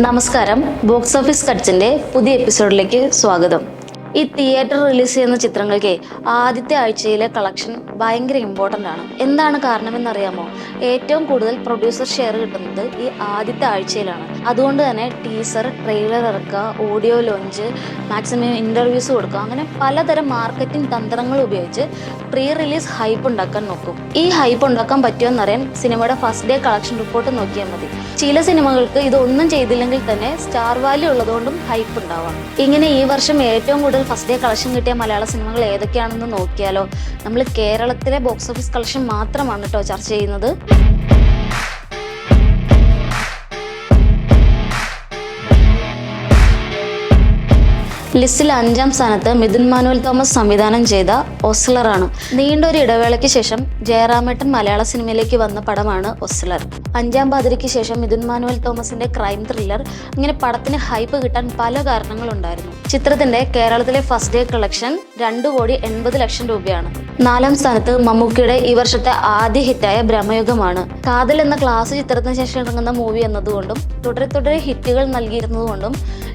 നമസ്കാരം. Box office കട്ട്സിന്റെ പുതിയ എപ്പിസോഡിലേക്ക് സ്വാഗതം. ഈ തിയേറ്റർ റിലീസ് ചെയ്യുന്ന ചിത്രങ്ങൾക്ക് ആദ്യത്തെ ആഴ്ചയിലെ കളക്ഷൻ ഭയങ്കര ഇമ്പോർട്ടന്റ് ആണ്. എന്താണ് കാരണമെന്നറിയാമോ? ഏറ്റവും കൂടുതൽ പ്രൊഡ്യൂസർ ഷെയർ കിട്ടുന്നത് ഈ ആദ്യത്തെ ആഴ്ചയിലാണ്. അതുകൊണ്ട് തന്നെ ടീസർ ട്രെയിലർ ഇറക്കുക ഓഡിയോ ലോഞ്ച് മാക്സിമം ഇന്റർവ്യൂസ് കൊടുക്കുക അങ്ങനെ പലതരം മാർക്കറ്റിംഗ് തന്ത്രങ്ങൾ ഉപയോഗിച്ച് പ്രീ റിലീസ് ഹൈപ്പ് ഉണ്ടാക്കാൻ നോക്കും. ഈ ഹൈപ്പ് ഉണ്ടാക്കാൻ പറ്റുമെന്നറിയാൻ സിനിമയുടെ ഫസ്റ്റ് ഡേ കളക്ഷൻ റിപ്പോർട്ട് നോക്കിയാൽ മതി. ചില സിനിമകൾക്ക് ഇതൊന്നും ചെയ്തില്ലെങ്കിൽ തന്നെ സ്റ്റാർ വാല്യൂ ഉള്ളതുകൊണ്ടും ഹൈപ്പ് ഉണ്ടാവാം. ഇങ്ങനെ ഈ വർഷം ഏറ്റവും കൂടുതൽ ഫസ്റ്റ് ഡേ കളക്ഷൻ കിട്ടിയ മലയാള സിനിമകൾ ഏതൊക്കെയാണെന്ന് നോക്കിയാലോ നമ്മൾ കേരളത്തിലെ ബോക്സ് ഓഫീസ് കളക്ഷൻ മാത്രമാണ് കേട്ടോ ചർച്ച ചെയ്യുന്നത്. ലിസ്റ്റിൽ അഞ്ചാം സ്ഥാനത്ത് മിഥുൻ മാനുവൽ തോമസ് സംവിധാനം ചെയ്ത ഒസ്ലറാണ് നീണ്ടൊരു ഇടവേളയ്ക്ക് ശേഷം ജയറാമേട്ടൻ മലയാള സിനിമയിലേക്ക് വന്ന പടമാണ് ഒസ്ലർ അഞ്ചാം പാതിരയ്ക്ക് ശേഷം മിഥുൻ മാനുവൽ തോമസിന്റെ ക്രൈം ത്രില്ലർ ഇങ്ങനെ പടത്തിന് ഹൈപ്പ് കിട്ടാൻ പല കാരണങ്ങളുണ്ടായിരുന്നു. ചിത്രത്തിന്റെ കേരളത്തിലെ ഫസ്റ്റ് ഡേ കളക്ഷൻ രണ്ടു കോടി എൺപത് ലക്ഷം രൂപയാണ്. നാലാം സ്ഥാനത്ത് മമ്മൂക്കിയുടെ ഈ വർഷത്തെ ആദ്യ ഹിറ്റായ ബ്രഹ്മയുഗമാണ് കാതൽ എന്ന ക്ലാസ് ചിത്രത്തിന് ശേഷം ഇറങ്ങുന്ന മൂവി എന്നതുകൊണ്ടും തുടരെ തുടരെ ഹിറ്റുകൾ നൽകിയിരുന്നതുകൊണ്ടും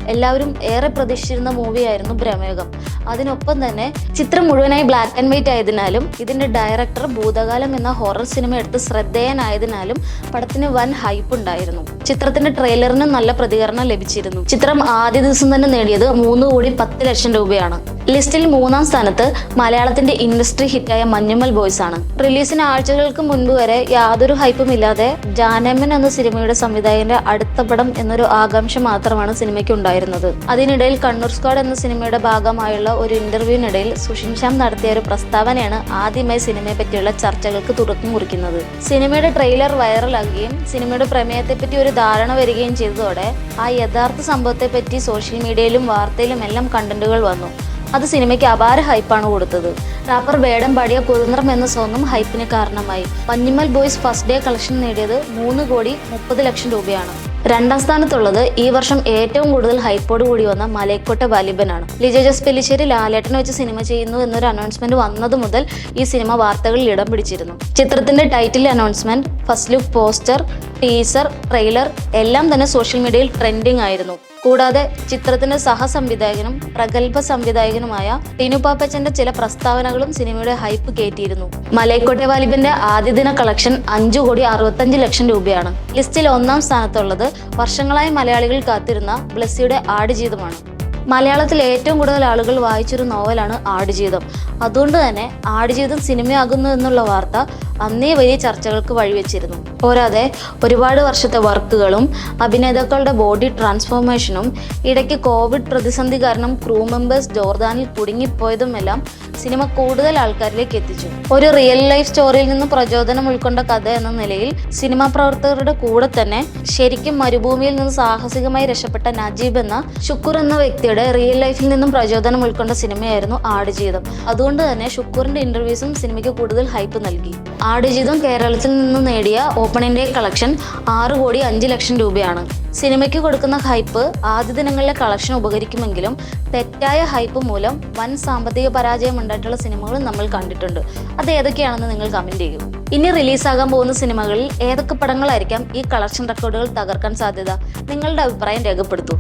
എല്ലാവരും ഏറെ പ്രതീക്ഷിച്ചിരുന്ന മൂവിയായിരുന്നു ഭ്രമയോഗം. അതിനൊപ്പം തന്നെ ചിത്രം മുഴുവനായി ബ്ലാക്ക് ആൻഡ് വൈറ്റ് ആയതിനാലും ഇതിന്റെ ഡയറക്ടർ ഭൂതകാലം എന്ന ഹൊറർ സിനിമ എടുത്ത് ശ്രദ്ധേയനായതിനാലും പടത്തിന് വൻ ഹൈപ്പ് ഉണ്ടായിരുന്നു. ചിത്രത്തിന്റെ ട്രെയിലറിന് നല്ല പ്രതികരണം ലഭിച്ചിരുന്നു. ചിത്രം ആദ്യ ദിവസം തന്നെ നേടിയത് മൂന്ന് കോടി പത്ത് ലക്ഷം രൂപയാണ്. ലിസ്റ്റിൽ മൂന്നാം സ്ഥാനത്ത് മലയാളത്തിന്റെ ഇൻഡസ്ട്രി ഹിറ്റായ മഞ്ഞുമൽ ബോയ്സ് ആണ്. റിലീസിന് ആഴ്ചകൾക്ക് മുൻപ് വരെ യാതൊരു ഹൈപ്പും ഇല്ലാതെ ജാനമ്മൻ എന്ന സിനിമയുടെ സംവിധായകന്റെ അടുത്ത പടം എന്നൊരു ആകാംക്ഷ മാത്രമാണ് സിനിമയ്ക്ക് ഉണ്ടായിരുന്നത്. അതിനിടയിൽ കണ്ണൂർ സ്ക്വാഡ് എന്ന സിനിമയുടെ ഭാഗമായുള്ള ഒരു ഇന്റർവ്യൂവിനിടയിൽ സുഷിൻ ശ്യാം നടത്തിയ ഒരു പ്രസ്താവനയാണ് ആദ്യമായി സിനിമയെ പറ്റിയുള്ള ചർച്ചകൾക്ക് തുടക്കം കുറിക്കുന്നത്. സിനിമയുടെ ട്രെയിലർ വൈറലാകുകയും സിനിമയുടെ പ്രമേയത്തെപ്പറ്റി ഒരു ധാരണ വരികയും ചെയ്തതോടെ ആ യഥാർത്ഥ സംഭവത്തെപ്പറ്റി സോഷ്യൽ മീഡിയയിലും വാർത്തയിലും എല്ലാം കണ്ടന്റുകൾ വന്നു. അത് സിനിമയ്ക്ക് അപാര ഹൈപ്പാണ് കൊടുത്തത്. റാപ്പർ വേടം പാടിയ കുതന്ത്രം എന്ന സോങ്ങും ഹൈപ്പിന് കാരണമായി. പഞ്ഞിമൽ ബോയ്സ് ഫസ്റ്റ് ഡേ കളക്ഷൻ നേടിയത് മൂന്ന് കോടി മുപ്പത് ലക്ഷം രൂപയാണ്. രണ്ടാം സ്ഥാനത്തുള്ളത് ഈ വർഷം ഏറ്റവും കൂടുതൽ ഹൈപ്പോട് കൂടി വന്ന മലയക്കോട്ട വാലിബനാണ്. ലിജോ ജോസ് പെല്ലിശ്ശേരി ലാലേട്ടനെ വെച്ച് സിനിമ ചെയ്യുന്നു എന്നൊരു അനൗൺസ്മെന്റ് വന്നത് മുതൽ ഈ സിനിമ വാർത്തകളിൽ ഇടം പിടിച്ചിരുന്നു. ചിത്രത്തിന്റെ title announcement first look poster teaser trailer എല്ലാം തന്നെ സോഷ്യൽ മീഡിയയിൽ ട്രെൻഡിങ് ആയിരുന്നു. കൂടാതെ ചിത്രത്തിന്റെ സഹസംവിധായകനും പ്രഗത്ഭ സംവിധായകനുമായ ടിനു പാപ്പച്ചന്റെ ചില പ്രസ്താവനകളും സിനിമയുടെ ഹൈപ്പ് കയറ്റിയിരുന്നു മലയക്കോട്ടെ വാലിബിന്റെ ആദ്യ ദിന കളക്ഷൻ അഞ്ചു കോടി അറുപത്തഞ്ച് ലക്ഷം രൂപയാണ്. ലിസ്റ്റിൽ ഒന്നാം സ്ഥാനത്തുള്ളത് വർഷങ്ങളായി മലയാളികൾ കാത്തിരുന്ന ബ്ലസ്സിയുടെ ആടുജീവിതമാണ്. മലയാളത്തിൽ ഏറ്റവും കൂടുതൽ ആളുകൾ വായിച്ചൊരു നോവലാണ് ആടുജീവിതം. അതുകൊണ്ട് തന്നെ ആടുജീവിതം സിനിമയാകുന്നു എന്നുള്ള വാർത്ത അന്നേ വലിയ ചർച്ചകൾക്ക് വഴിവെച്ചിരുന്നു. പോരാതെ ഒരുപാട് വർഷത്തെ വർക്കുകളും അഭിനേതാക്കളുടെ ബോഡി ട്രാൻസ്ഫോർമേഷനും ഇടയ്ക്ക് കോവിഡ് പ്രതിസന്ധി കാരണം ക്രൂ മെമ്പേഴ്സ് ജോർദാനിൽ കുടുങ്ങിപ്പോയതുമെല്ലാം സിനിമ കൂടുതൽ ആൾക്കാരിലേക്ക് എത്തിച്ചു. ഒരു റിയൽ ലൈഫ് സ്റ്റോറിയിൽ നിന്ന് പ്രചോദനം ഉൾക്കൊണ്ട കഥ എന്ന നിലയിൽ സിനിമാ പ്രവർത്തകരുടെ കൂടെ തന്നെ ശരിക്കും മരുഭൂമിയിൽ നിന്ന് സാഹസികമായി രക്ഷപ്പെട്ട നജീബ് എന്ന ഷുക്കൂർ എന്ന വ്യക്തിയുടെ റിയൽ ലൈഫിൽ നിന്നും പ്രചോദനം ഉൾക്കൊണ്ട സിനിമയായിരുന്നു ആടുജീവിതം. അതുകൊണ്ട് തന്നെ ഷുക്കൂറിന്റെ ഇന്റർവ്യൂസും സിനിമയ്ക്ക് കൂടുതൽ ഹൈപ്പ് നൽകി. ആടുജീവിതം കേരളത്തിൽ നിന്ന് നേടിയ ഓപ്പണിന്റെ കളക്ഷൻ ആറ് കോടി അഞ്ച് ലക്ഷം രൂപയാണ്. സിനിമയ്ക്ക് കൊടുക്കുന്ന ഹൈപ്പ് ആദ്യ ദിനങ്ങളിലെ കളക്ഷൻ ഉപകരിക്കുമെങ്കിലും തെറ്റായ ഹൈപ്പ് മൂലം വൻ സാമ്പത്തിക പരാജയം ഉണ്ടായിട്ടുള്ള സിനിമകളും നമ്മൾ കണ്ടിട്ടുണ്ട്. അത് ഏതൊക്കെയാണെന്ന് നിങ്ങൾ കമന്റ് ചെയ്യും. ഇനി റിലീസാകാൻ പോകുന്ന സിനിമകളിൽ ഏതൊക്കെ പടങ്ങളായിരിക്കാം ഈ കളക്ഷൻ റെക്കോർഡുകൾ തകർക്കാൻ സാധ്യത? നിങ്ങളുടെ അഭിപ്രായം രേഖപ്പെടുത്തൂ.